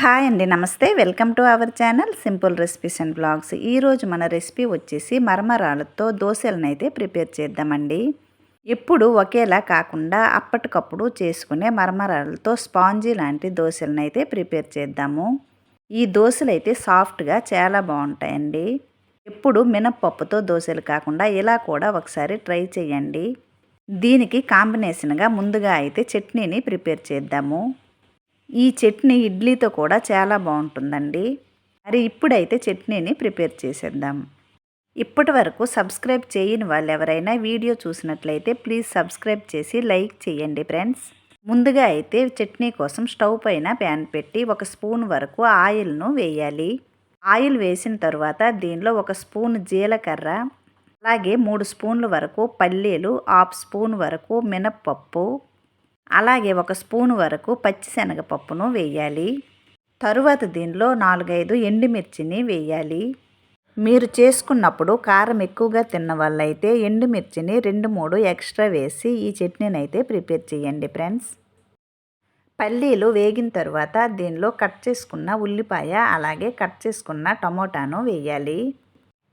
Hi అండి నమస్తే. Welcome to our channel simple recipes and blogs. ఈరోజు మన రెసిపీ వచ్చేసి మరమరాలతో దోశలను అయితే ప్రిపేర్ చేద్దామండి. ఎప్పుడు ఒకేలా కాకుండా అప్పటికప్పుడు చేసుకునే మరమరాలతో స్పాంజీ లాంటి దోశలను అయితే ప్రిపేర్ చేద్దాము. ఈ దోశలు అయితే సాఫ్ట్గా చాలా బాగుంటాయండి. ఎప్పుడు మినప్పప్పుతో దోశలు కాకుండా ఇలా కూడా ఒకసారి ట్రై చేయండి. దీనికి కాంబినేషన్గా ముందుగా అయితే చట్నీని ప్రిపేర్ చేద్దాము. ఈ చట్నీ ఇడ్లీతో కూడా చాలా బాగుంటుందండి. మరి ఇప్పుడైతే చట్నీని ప్రిపేర్ చేసేద్దాం. ఇప్పటి వరకు సబ్స్క్రైబ్ చేయని వాళ్ళు ఎవరైనా వీడియో చూసినట్లయితే ప్లీజ్ సబ్స్క్రైబ్ చేసి లైక్ చేయండి ఫ్రెండ్స్. ముందుగా అయితే చట్నీ కోసం స్టవ్ పైన ప్యాన్ పెట్టి ఒక స్పూన్ వరకు ఆయిల్ను వేయాలి. ఆయిల్ వేసిన తర్వాత దీనిలో ఒక స్పూన్ జీలకర్ర అలాగే మూడు స్పూన్ల వరకు పల్లీలు హాఫ్ స్పూన్ వరకు మినప్పప్పు అలాగే ఒక స్పూన్ వరకు పచ్చిశనగపప్పును వేయాలి. తరువాత దీనిలో నాలుగైదు ఎండుమిర్చిని వేయాలి. మీరు చేసుకున్నప్పుడు కారం ఎక్కువగా తిన్న వాళ్ళైతే ఎండుమిర్చిని రెండు మూడు ఎక్స్ట్రా వేసి ఈ చట్నీని అయితే ప్రిపేర్ చేయండి ఫ్రెండ్స్. పల్లీలు వేగిన తర్వాత దీనిలో కట్ చేసుకున్న ఉల్లిపాయ అలాగే కట్ చేసుకున్న టమోటాను వేయాలి.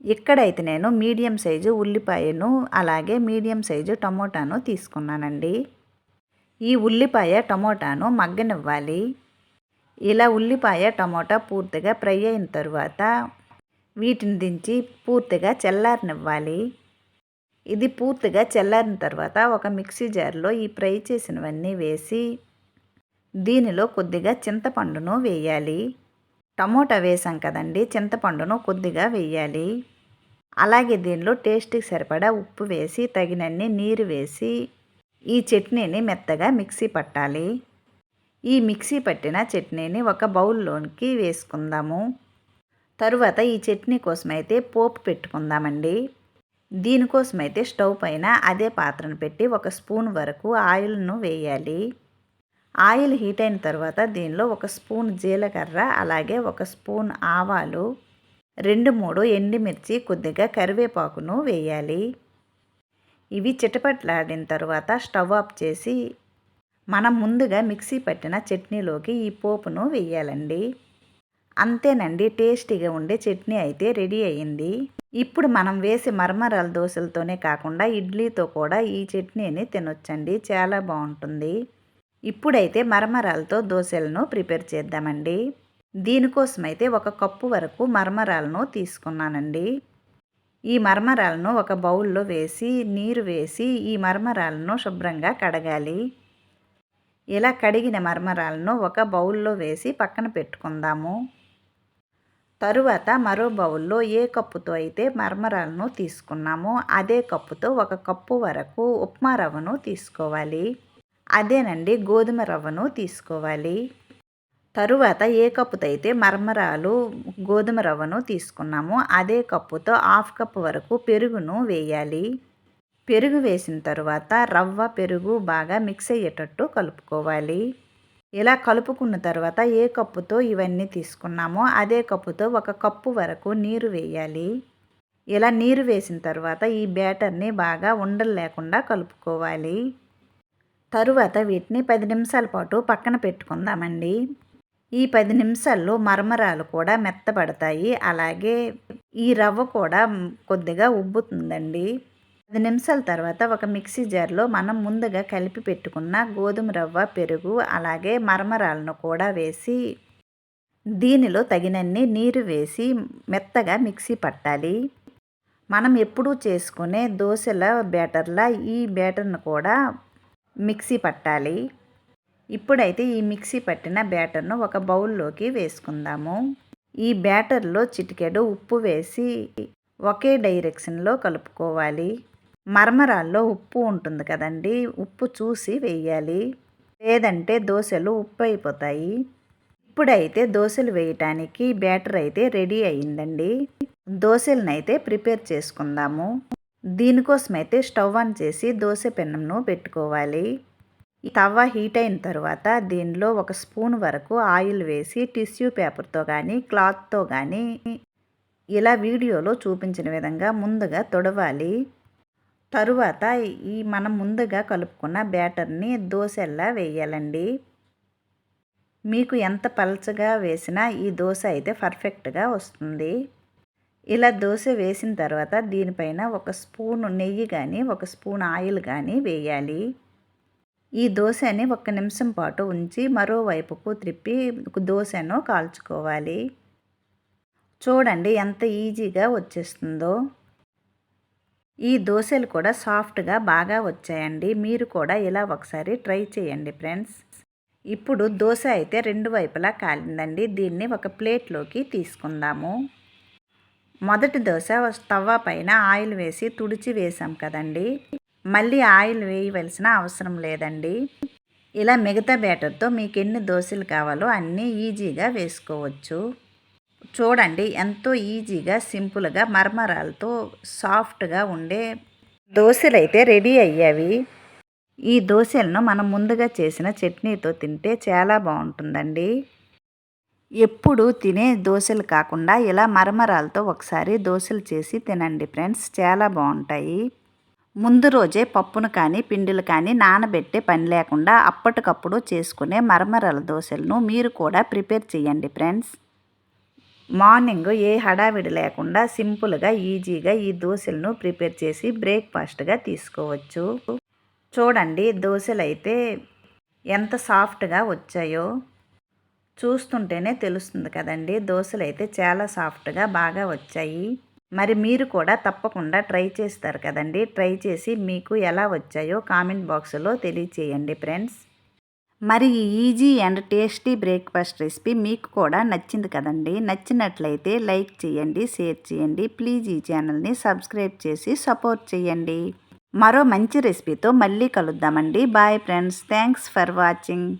ఇక్కడైతే నేను మీడియం సైజు ఉల్లిపాయను అలాగే మీడియం సైజు టమోటాను తీసుకున్నానండి. ఈ ఉల్లిపాయ టమోటాను మగ్గనివ్వాలి. ఇలా ఉల్లిపాయ టమోటా పూర్తిగా ఫ్రై అయిన తర్వాత వీటిని దించి పూర్తిగా చల్లారనివ్వాలి. ఇది పూర్తిగా చల్లారిన తర్వాత ఒక మిక్సీ జార్లో ఈ ఫ్రై చేసినవన్నీ వేసి దీనిలో కొద్దిగా చింతపండును వేయాలి. టమోటా వేసాం కదండి చింతపండును కొద్దిగా వేయాలి. అలాగే దీనిలో టేస్ట్కి సరిపడా ఉప్పు వేసి తగినన్ని నీరు వేసి ఈ చట్నీని మెత్తగా మిక్సీ పట్టాలి. ఈ మిక్సీ పట్టిన చట్నీని ఒక బౌల్లోనికి వేసుకుందాము. తరువాత ఈ చట్నీ కోసమైతే పోపు పెట్టుకుందామండి. దీనికోసమైతే స్టవ్ పైన అదే పాత్రను పెట్టి ఒక స్పూన్ వరకు ఆయిల్ను వేయాలి. ఆయిల్ హీట్ అయిన తర్వాత దీనిలో ఒక స్పూన్ జీలకర్ర అలాగే ఒక స్పూన్ ఆవాలు రెండు మూడు ఎండుమిర్చి కొద్దిగా కరివేపాకును వేయాలి. ఇవి చిటపట్లాడిన తర్వాత స్టవ్ ఆఫ్ చేసి మనం ముందుగా మిక్సీ పట్టిన చట్నీలోకి ఈ పోపును వేయాలండి. అంతేనండి టేస్టీగా ఉండే చట్నీ అయితే రెడీ అయ్యింది. ఇప్పుడు మనం వేసి మరమరాల దోశలతోనే కాకుండా ఇడ్లీతో కూడా ఈ చట్నీని తినొచ్చండి చాలా బాగుంటుంది. ఇప్పుడైతే మరమరాలతో దోశలను ప్రిపేర్ చేద్దామండి. దీనికోసమైతే ఒక కప్పు వరకు మరమరాలను తీసుకున్నానండి. ఈ మర్మరాలను ఒక బౌల్లో వేసి నీరు వేసి ఈ మర్మరాలను శుభ్రంగా కడగాలి. ఇలా కడిగిన మర్మరాలను ఒక బౌల్లో వేసి పక్కన పెట్టుకుందాము. తరువాత మరో బౌల్లో ఏ కప్పుతో అయితే మర్మరాలను తీసుకున్నామో అదే కప్పుతో ఒక కప్పు వరకు ఉప్మా రవ్వను తీసుకోవాలి. అదేనండి గోధుమ రవ్వను తీసుకోవాలి. తరువాత ఏ కప్పుతో అయితే మరమరాలు గోధుమ రవ్వను తీసుకున్నామో అదే కప్పుతో హాఫ్ కప్ వరకు పెరుగును వేయాలి. పెరుగు వేసిన తర్వాత రవ్వ పెరుగు బాగా మిక్స్ అయ్యేటట్టు కలుపుకోవాలి. ఇలా కలుపుకున్న తర్వాత ఏ కప్పుతో ఇవన్నీ తీసుకున్నామో అదే కప్పుతో ఒక కప్పు వరకు నీరు వేయాలి. ఇలా నీరు వేసిన తర్వాత ఈ బ్యాటర్ని బాగా ఉండలు లేకుండా కలుపుకోవాలి. తరువాత వీటిని పది నిమిషాల పాటు పక్కన పెట్టుకుందామండి. ఈ పది నిమిషాల్లో మరమరాలు కూడా మెత్తబడతాయి. అలాగే ఈ రవ్వ కూడా కొద్దిగా ఉబ్బుతుందండి. పది నిమిషాల తర్వాత ఒక మిక్సీ జార్లో మనం ముందుగా కలిపి పెట్టుకున్న గోధుమ రవ్వ పెరుగు అలాగే మరమరాలను కూడా వేసి దీనిలో తగినన్ని నీరు వేసి మెత్తగా మిక్సీ పట్టాలి. మనం ఎప్పుడూ చేసుకునే దోశల బ్యాటర్లా ఈ బ్యాటర్ను కూడా మిక్సీ పట్టాలి. ఇప్పుడైతే ఈ మిక్సీ పట్టిన బ్యాటర్ను ఒక బౌల్లోకి వేసుకుందాము. ఈ బ్యాటర్లో చిటికెడు ఉప్పు వేసి ఒకే డైరెక్షన్లో కలుపుకోవాలి. మరమరాల్లో ఉప్పు ఉంటుంది కదండి ఉప్పు చూసి వేయాలి. లేదంటే దోశలు ఉప్పు అయిపోతాయి. ఇప్పుడైతే దోశలు వేయటానికి బ్యాటర్ అయితే రెడీ అయిందండి దోశలను అయితే ప్రిపేర్ చేసుకుందాము. దీనికోసమైతే స్టవ్ ఆన్ చేసి దోశ పెన్నంను పెట్టుకోవాలి. ఈ తవ్వ హీట్ అయిన తర్వాత దీనిలో ఒక స్పూన్ వరకు ఆయిల్ వేసి టిష్యూ పేపర్తో కానీ క్లాత్తో కానీ ఇలా వీడియోలో చూపించిన విధంగా ముందుగా తొడవాలి. తరువాత ఈ మనం ముందుగా కలుపుకున్న బ్యాటర్ని దోశల్లా వేయాలండి. మీకు ఎంత పలచగా వేసినా ఈ దోశ అయితే పర్ఫెక్ట్గా వస్తుంది. ఇలా దోశ వేసిన తర్వాత దీనిపైన ఒక స్పూన్ నెయ్యి కానీ ఒక స్పూన్ ఆయిల్ కానీ వేయాలి. ఈ దోశని ఒక నిమిషం పాటు ఉంచి మరోవైపుకు త్రిప్పి దోశను కాల్చుకోవాలి. చూడండి ఎంత ఈజీగా వచ్చేస్తుందో. ఈ దోశలు కూడా సాఫ్ట్గా బాగా వచ్చాయండి. మీరు కూడా ఇలా ఒకసారి ట్రై చేయండి ఫ్రెండ్స్. ఇప్పుడు దోశ అయితే రెండు వైపులా కాలిందండి. దీన్ని ఒక ప్లేట్లోకి తీసుకుందాము. మొదటి దోశ తవ్వ పైన ఆయిల్ వేసి తుడిచి వేసాం కదండి. మళ్ళీ ఆయిల్ వేయవలసిన అవసరం లేదండి. ఇలా మిగతా బ్యాటర్తో మీకు ఎన్ని దోశలు కావాలో అన్నీ ఈజీగా వేసుకోవచ్చు. చూడండి ఎంతో ఈజీగా సింపుల్గా మరమరాలతో సాఫ్ట్గా ఉండే దోశలు అయితే రెడీ అయ్యావి. ఈ దోశలను మనం ముందుగా చేసిన చట్నీతో తింటే చాలా బాగుంటుందండి. ఎప్పుడు తినే దోశలు కాకుండా ఇలా మరమరాలతో ఒకసారి దోశలు చేసి తినండి ఫ్రెండ్స్ చాలా బాగుంటాయి. ముందు రోజే పప్పును కానీ పిండిలు కానీ నానబెట్టే పని లేకుండా అప్పటికప్పుడు చేసుకునే మరమరల దోశలను మీరు కూడా ప్రిపేర్ చేయండి ఫ్రెండ్స్. మార్నింగ్ ఏ హడావిడి లేకుండా సింపుల్గా ఈజీగా ఈ దోశలను ప్రిపేర్ చేసి బ్రేక్ఫాస్ట్గా తీసుకోవచ్చు. చూడండి దోశలు అయితే ఎంత సాఫ్ట్గా వచ్చాయో. చూస్తుంటేనే తెలుస్తుంది కదండి దోశలు అయితే చాలా సాఫ్ట్గా బాగా వచ్చాయి. మరి మీరు కూడా తప్పకుండా ట్రై చేస్తారు కదండి. ట్రై చేసి మీకు ఎలా వచ్చాయో కామెంట్ బాక్స్లో తెలియచేయండి ఫ్రెండ్స్. మరి ఈ easy and tasty breakfast recipe మీకు కూడా నచ్చింది కదండి. నచ్చినట్లయితే లైక్ చేయండి షేర్ చేయండి. ప్లీజ్ ఈ ఛానల్ని సబ్స్క్రైబ్ చేసి సపోర్ట్ చేయండి. మరో మంచి రెసిపీతో మళ్ళీ కలుద్దామండి. Bye friends. Thanks for watching.